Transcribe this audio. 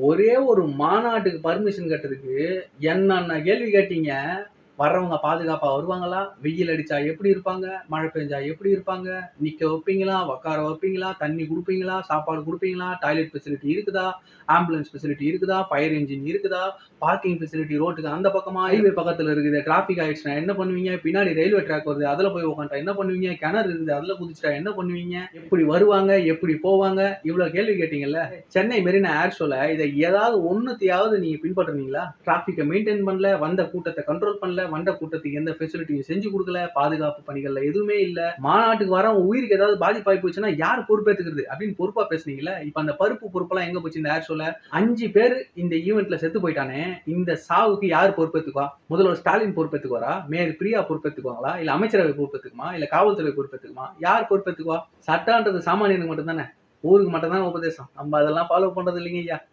ஒரே ஒரு மாநாட்டுக்கு பர்மிஷன் கட்டுறதுக்கு என்னென்ன கேள்வி கேட்டீங்க? வர்றவங்க பாதுகாப்பா வருவாங்களா? வெயில் அடிச்சா எப்படி இருப்பாங்க? மழை பெஞ்சா எப்படி இருப்பாங்க? நிக்க வைப்பீங்களா? உட்கார வைப்பீங்களா? தண்ணி கொடுப்பீங்களா? சாப்பாடு கொடுப்பீங்களா? டாய்லெட் ஃபெசிலிட்டி இருக்குதா? ஆம்புலன்ஸ் ஃபெசிலிட்டி இருக்குதா? ஃபயர் இன்ஜின் இருக்குதா? பார்க்கிங் ஃபெசிலிட்டி ரோட்டுக்கு அந்த பக்கமா? ஹைவே பக்கத்துல இருக்குது. டிராஃபிக் ஆயிடுச்சுன்னா என்ன பண்ணுவீங்க? பின்னாடி ரயில்வே ட்ராக் வருது. அதுல போய் உட்காந்துட்டா என்ன பண்ணுவீங்க? கிணறு இருக்குது. அதுல குதிச்சுட்டா என்ன பண்ணுவீங்க? எப்படி வருவாங்க? எப்படி போவாங்க? இவ்வளவு கேள்வி கேட்டீங்கல்ல. சென்னை மெரினா ஏர் ஷோல இதை ஏதாவது ஒன்னுத்தையாவது நீங்க பின்பற்றுறீங்களா டிராபிக்கை மெயின்டைன் பண்ணல? வந்த கூட்டத்தை கண்ட்ரோல் பண்ணல? மண்ட கூட்டத்துக்கு எந்த ஃபெசிலிட்டியும் செஞ்சு கொடுக்கல? பாதுகாப்பு பணிகள்ல எதுவுமே இல்ல. மாநாட்டுக்கு வர உயிருக்கு ஏதாவது பாதிப்பாகி போச்சுன்னா யார் பொறுப்பேத்துக்கிறது? அப்படின்னு பொறுப்பா பேசுனீங்கல்ல? இப்ப அந்த பருப்பு பொறுப்பெல்லாம் எங்க போச்சு இந்த ஏர் ஷோல அஞ்சு பேர் இந்த ஈவெண்ட்ல செத்து போயிட்டானே. இந்த சாவுக்கு யார் பொறுப்பேத்துக்குவா? முதல்வர் ஸ்டாலின் பொறுப்பேத்துக்குவாரா? மேயர் பிரியா பொறுப்பேத்துக்குவாங்களா? இல்ல அமைச்சரவை பொறுப்பேத்துக்குமா? இல்ல காவல்துறை பொறுப்பேத்துக்குமா? யார் பொறுப்பேத்துக்குவா? சட்டம்ன்றது சாமானியனுக்கு மட்டும் தானே ஊருக்கு மட்டும் தான் உபதேசம். நம்ம அதெல்லாம் ஃபாலோ பண்றது இல்லைங்க ஐயா.